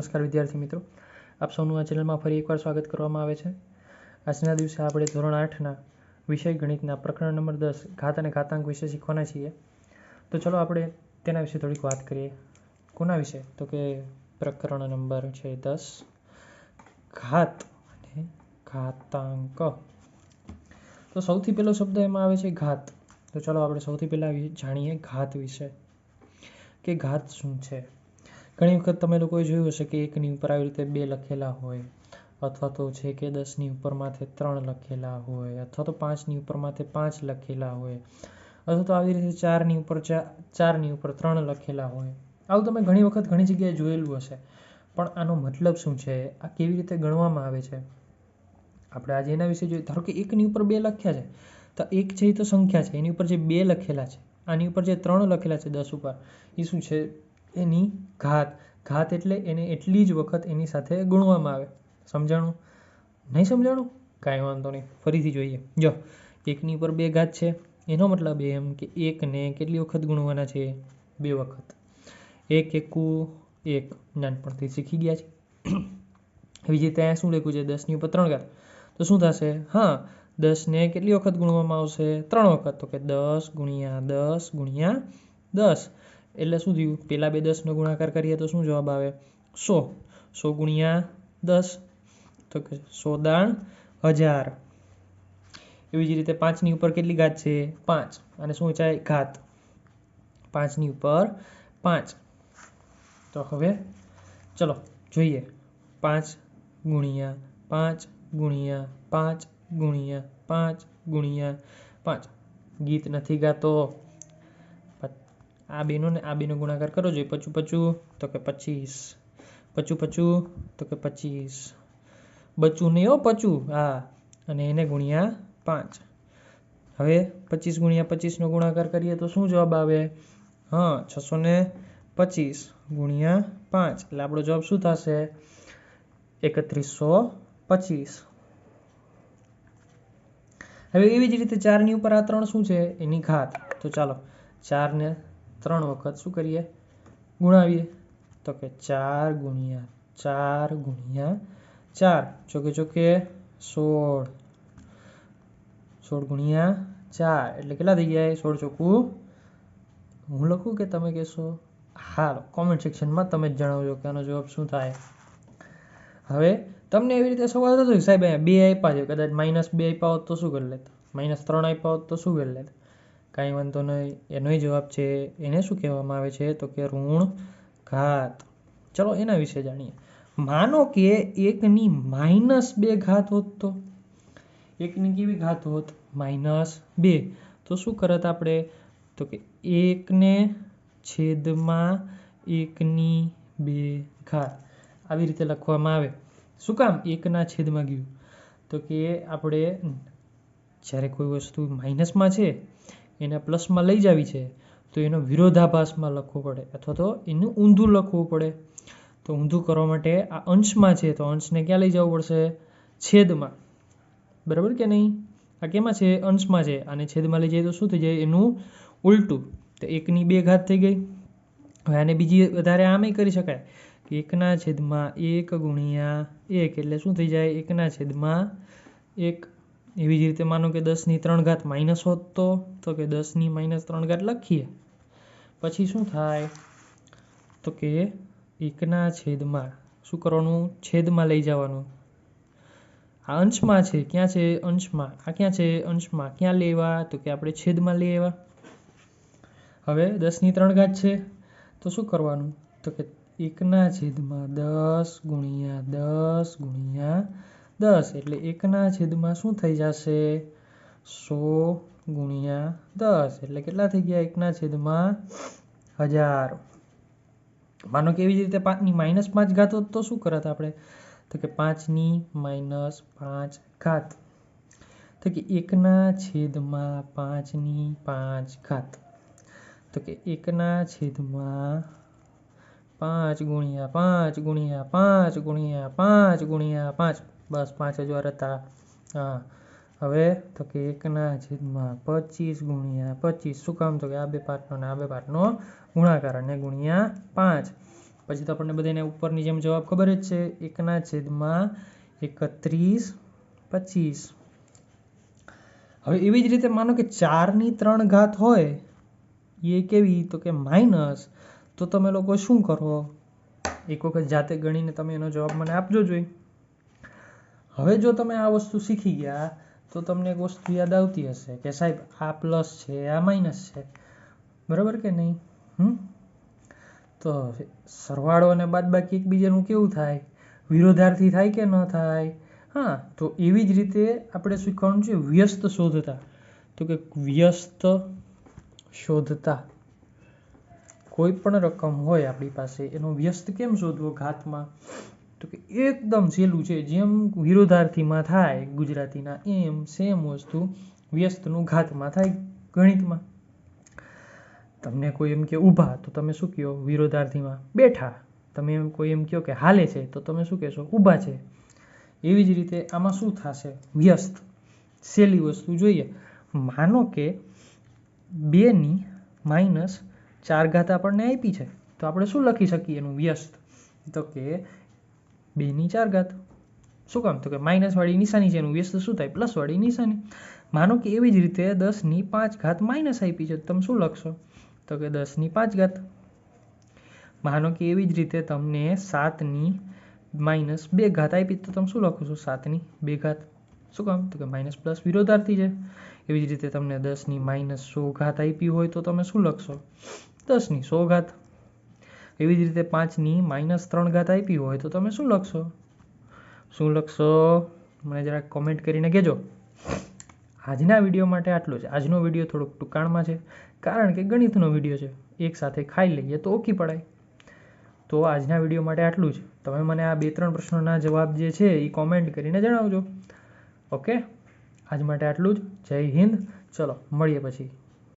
નમસ્કાર વિદ્યાર્થી મિત્રો. આપ સૌનું આ ચેનલમાં ફરી એકવાર સ્વાગત કરવામાં આવે છે. આજના દિવસે આપણે ધોરણ આઠના વિષય ગણિતના પ્રકરણ નંબર દસ ઘાત અને ઘાતાંક વિશે શીખવાના છીએ. તો ચલો આપણે તેના વિશે થોડીક વાત કરીએ. કોના વિશે? તો કે પ્રકરણ નંબર છે દસ. ઘાત અને ઘાતાંક. તો સૌથી પહેલો શબ્દ એમાં આવે છે ઘાત. તો ચલો આપણે સૌથી પહેલાં જાણીએ ઘાત વિશે. કે ઘાત શું છે? ઘણી વખત તમે લોકોએ જોયું હશે કે એકની ઉપર આવી રીતે બે લખેલા હોય, અથવા તો છે કે દસની ઉપર માથે ત્રણ લખેલા હોય, અથવા તો પાંચની ઉપર માથે પાંચ લખેલા હોય, અથવા તો આવી રીતે ચારની ઉપર ચારની ઉપર ત્રણ લખેલા હોય. આવું તમે ઘણી વખત ઘણી જગ્યાએ જોયેલું હશે. પણ આનો મતલબ શું છે? આ કેવી રીતે ગણવામાં આવે છે? આપણે આજે એના વિશે જોઈએ. ધારો કે એકની ઉપર બે લખ્યા છે, તો એક છે એ તો સંખ્યા છે. એની ઉપર જે બે લખેલા છે, આની ઉપર જે ત્રણ લખેલા છે દસ ઉપર, એ શું છે? એની ઘાત. ઘાત એટલે એને એટલી જ વખત એની સાથે ગુણવામાં આવે. સમજાણું? નહીં સમજાણું? કાંઈ વાંધો નહીં. ફરીથી જોઈએ. જો, એકની ઉપર બે ઘાત છે. એનો મતલબ એમ કે એકને કેટલી વખત ગુણવાના છે? બે વખત. એક એકું એક. નાનપણથી શીખી ગયા છે. એવી રીતે અહીંયા શું લખ્યું છે? દસની ઉપર ત્રણ ઘાત. તો શું થશે? હા, દસને કેટલી વખત ગુણવામાં આવશે? ત્રણ વખત. તો કે દસ ગુણ્યા દસ ગુણ્યા દસ. એટલે શું થયું? પહેલાં બે દસનો ગુણાકાર કરીએ તો શું જવાબ આવે? સો. સો ગુણ્યા દસ, તો કે સો દાણ હજાર. એવી જ રીતે પાંચની ઉપર કેટલી ઘાત છે? પાંચ. અને શું છે ઘાત. પાંચની ઉપર પાંચ. તો હવે ચલો, જોઈએ. પાંચ ગુણ્યા પાંચ ગુણ્યા પાંચ ગુણ્યા પાંચ ગુણ્યા પાંચ. ગીત નથી ગાતો. આ બેનો ને આ બેનો ગુણાકાર કરો, જોઈએ, પચું પચું, તો કે પચીસ. પચું પચું, તો કે પચીસ. બચું નહીં હો, પચું. હા, અને એને ગુણ્યા પાંચ. હવે પચીસ ગુણ્યા પચીસનો ગુણાકાર કરીએ તો શું જવાબ આવે? હા, છસો ને પચીસ ગુણ્યા પાંચ. એટલે આપણો જવાબ શું થશે? એકત્રીસો પચીસ. હવે એવી જ રીતે ચારની ઉપર આ ત્રણ શું છે? એની ઘાત. તો ચાલો, ચારને ત્રણ વખત શું કરીએ? ગુણાવીએ. તો કે ચાર ગુણ્યા ચાર ગુણ્યા ચાર. ચોકે ચોકે સોળ. સોળ ગુણ્યા ચાર. એટલે કેટલા થઈ ગયા સોળ ચોખ્ખું હું લખું કે તમે કહેશો? હાલો કોમેન્ટ સેક્શનમાં તમે જ જણાવજો કે આનો જવાબ શું થાય. હવે તમને એવી રીતે સવાલ થતો સાહેબ અહીંયા બે આપ્યા છે. કદાચ માઇનસ બે આપ્યા હોત તો શું કરી લેત? માઇનસ ત્રણ આપ્યા હોત તો શું કરી લેત? કાંઈ વાંધો નહીં એનોય જવાબ છે, એને શું કહેવામાં આવે છે? તો કે ઋણ ઘાત. ચલો એના વિશે જાણીએ. માનો કે એકની માઇનસ બે ઘાત હોત તો? એકની કેવી ઘાત હોત? માઇનસ બે. તો શું કરત આપણે? તો કે એકને છેદમાં એકની બે ઘાત. આવી રીતે લખવામાં આવે. શું કામ? એકના છેદમાં ગયું. તો કે આપણે જ્યારે કોઈ વસ્તુ માઇનસમાં છે એને પ્લસમાં લઈ જાવી છે, તો એનો વિરોધાભાસમાં લખવું પડે અથવા તો એનું ઊંધું લખવું પડે. તો ઊંધું કરવા માટે આ અંશમાં છે, તો અંશને ક્યાં લઈ જવું પડશે? છેદમાં. બરાબર કે નહીં? આ કેમાં છે? અંશમાં છે. અને છેદમાં લઈ જાય તો શું થઈ જાય? એનું ઉલટું. તો એકની બે ઘાત થઈ ગઈ. હવે આને બીજી વધારે આમે કરી શકાય કે એકના છેદમાં એક ગુણ્યા એક. એટલે શું થઈ જાય? એકના છેદમાં એક એવી જ રીતે માનો કે દસની ત્રણ ઘાત માઇનસ હોત તો તો કે દસની માઇનસ ત્રણ ઘાત લખીએ. પછી શું થાય? તો કે એકના છેદમાં, શું કરવાનું? છેદમાં લઈ જવાનું. આ અંશમાં છે, ક્યાં છે અંશમાં? આ ક્યાં છે અંશમાં? ક્યાં લેવા? તો કે આપણે છેદમાં લઈ આવ્યા. હવે દસની ત્રણ ઘાત છે, તો શું કરવાનું? તો કે એકના છેદમાં દસ ગુણ્યા દસ ગુણ્યા દસ એટલે એકના છેદમાં શું થઈ જશે? સો ગુણ્યા દસ. એટલે કેટલા થઈ ગયા? એકના છેદમાં હજાર. માનો કે એવી જ રીતે પાંચની માઇનસ પાંચ ઘાત હોત તો શું કરત આપણે? તો કે પાંચની માઇનસ પાંચ ઘાત. તો કે એકના છેદમાં પાંચની પાંચ ઘાત. તો કે એકના છેદમાં પાંચ ગુણ્યા પાંચ ગુણ્યા પાંચ ગુણ્યા પાંચ ગુણ્યા પાંચ. બસ પાંચ હજાર હતા. હા, હવે તો કે એકના છેદમાં પચીસ ગુણ્યા પચીસ. શું કામ તો કે આ બે પાર્ટનો ને આ બે પાર્ટનો ગુણાકાર અને ગુણ્યા પાંચ. પછી તો આપણને બધાને ઉપરની જેમ જવાબ ખબર જ છે, એકના છેદમાં એકત્રીસ પચીસ. હવે એવી જ રીતે માનો કે ચારની ત્રણ ઘાત હોય, એ કેવી? તો કે માઇનસ તો તમે લોકો શું કરો? એક વખત જાતે ગણીને તમે એનો જવાબ મને આપજો જોઈ. હવે જો તમે આ વસ્તુ શીખી ગયા, તો તમને એક વસ્તુ યાદ આવતી હશે કે સાહેબ, આ પ્લસ છે, આ માઇનસ છે. બરાબર કે નહીં? હમ? તો સરવાળો અને બાદબાકી એકબીજાનું કેવું થાય? વિરોધાર્થી થાય કે ન થાય? હા, તો એવી જ રીતે આપણે શીખવાનું છે વ્યસ્ત શોધતા. તો કે વ્યસ્ત શોધતા. કોઈ પણ રકમ હોય આપણી પાસે, એનો વ્યસ્ત કેમ શોધવો ઘાતમાં? તો કે એકદમ સહેલું છે, જેમ વિરોધાર્થીમાં થાય ગુજરાતીના, એમ સેમ વસ્તુ વ્યસ્તનું ઘાતમાં થાય ગણિતમાં. તમને કોઈ એમ કે ઊભા, તો તમે શું કહો? વિરોધાર્થીમાં બેઠા. તમે એમ કોઈ એમ કહો કે હાલે છે, તો તમે શું કહેશો? ઊભા છે. એવી જ રીતે આમાં શું થશે? વ્યસ્ત. સહેલી વસ્તુ જોઈએ. માનો કે બેની માઇનસ ચાર ઘાત આપણને આપી છે. તો આપણે શું લખી શકીએ એનું વ્યસ્ત? તો કે બેની ચાર ઘાત. શું કામ? તો કે માઇનસવાળી નિશાની છે એનું વ્યસ્ત શું થાય? પ્લસવાળી નિશાની. માનો કે એવી જ રીતે દસની પાંચ ઘાત માઇનસ આપી છે તમે શું લખશો? તો કે દસની પાંચ ઘાત. માનો કે એવી જ રીતે તમને સાતની માઇનસ બે ઘાત આપી તો તમે શું લખો છો? સાતની બે ઘાત. શું કામ? તો કે માઇનસ પ્લસ વિરોધાર્થી છે. એવી જ રીતે તમને દસની માઇનસ સો ઘાત આપી હોય તો તમે શું લખશો? દસની સો ઘાત. એવી જ રીતે પાંચની માઇનસ ત્રણ ઘાત આપી હોય તો તમે શું લખશો? શું લખશો? મને જરાક કોમેન્ટ કરીને કહેજો. આજના વીડિયો માટે આટલું જ. આજનો વીડિયો થોડોક ટૂંકાણમાં છે, કારણ કે ગણિતનો વીડિયો છે. એક સાથે ખાઈ લઈએ તો ઓકી પડાય. તો આજના વીડિયો માટે આટલું જ. તમે મને આ બે ત્રણ પ્રશ્નોના જવાબ જે છે એ કોમેન્ટ કરીને જણાવજો. ઓકે આજ માટે આટલું જ. જય હિન્દ. ચલો, મળીએ પછી.